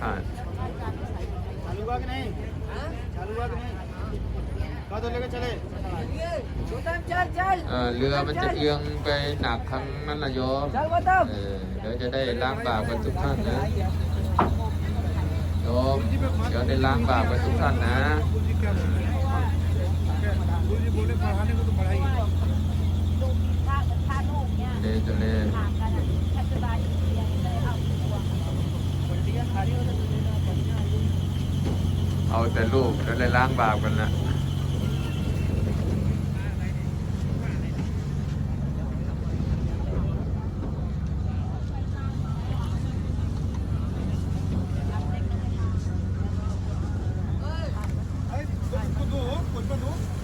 हाँ। चालू हुआ कि नहीं? चालू हुआ कि नहीं? चले? Lưa bên chất dương cái nạp thân nó là vô Để cho đây lam vào bên chút thân nữa Vô Cho đây lam vào bên chút thân nè Để cho đây าแต่ลูกแล้วเลยล้างบาปกันนะ滚滚滚！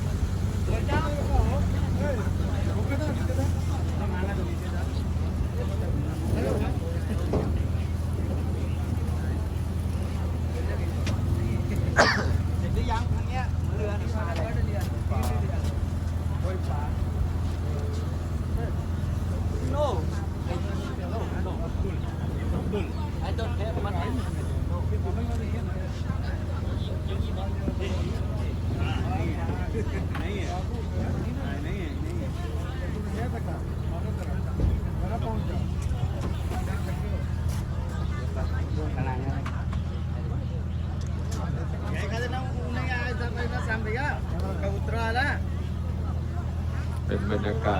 दो कुछ में दो नहीं है नहीं है नहीं है नहीं सकता मेरा पहुंच जाओ कबूतरा वाला เป็นบรรยากาศ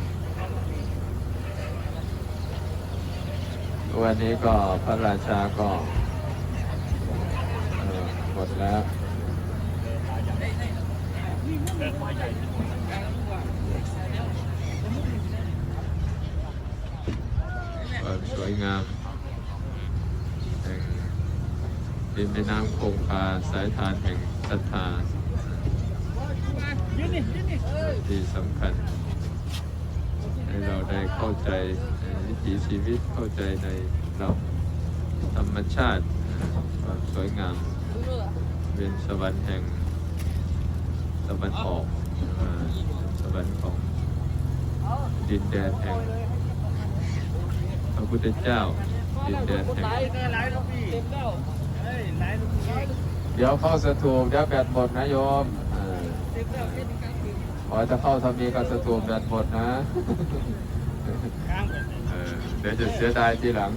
วันนี้ก็พระราชาก็เอ่อหมดแล้วสวยงามดินแม่น้ำคงคาสายทานแห่งศรัทธาที่สำคัญ ให้เราได้เข้าใจ วิถีชีวิตเข้าใจในเราธรรมชาติความสวยงามเป็นสวรรค์แห่งตะวันออกสวรรค์ของดินแดนแห่งพระพุทธเจ้าดินแดนแห่งเดี๋ยวเข้าสถูปเดี๋ยวแบตหมดนะโยมเออขอจะเข้าทำมีกับสถูปแบตหมดนะ เออเดี๋ยวจะเสียดายทีหลัง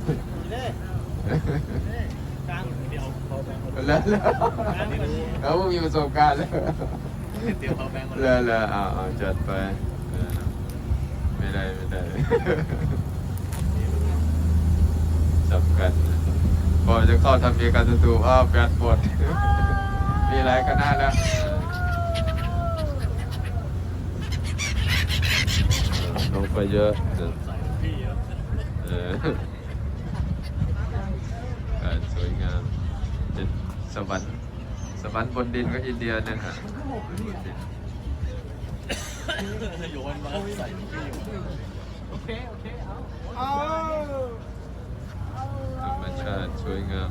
แล้วแล้วแล้วมึงมีประสบการณ์แล้วแล้วแล้วเอาเอาจัดไปเออไม่ได้ไม่ได้สำคัญพอจะเข้าทำมีการสตูอ้าวแบตหมดมีหลายคณะแล้วลงไปเยอะเออการ สวยงามเป็นสวรรค์สวรรค์บนดินก็อินเดียนะฮะธรรมชาติสวยงาม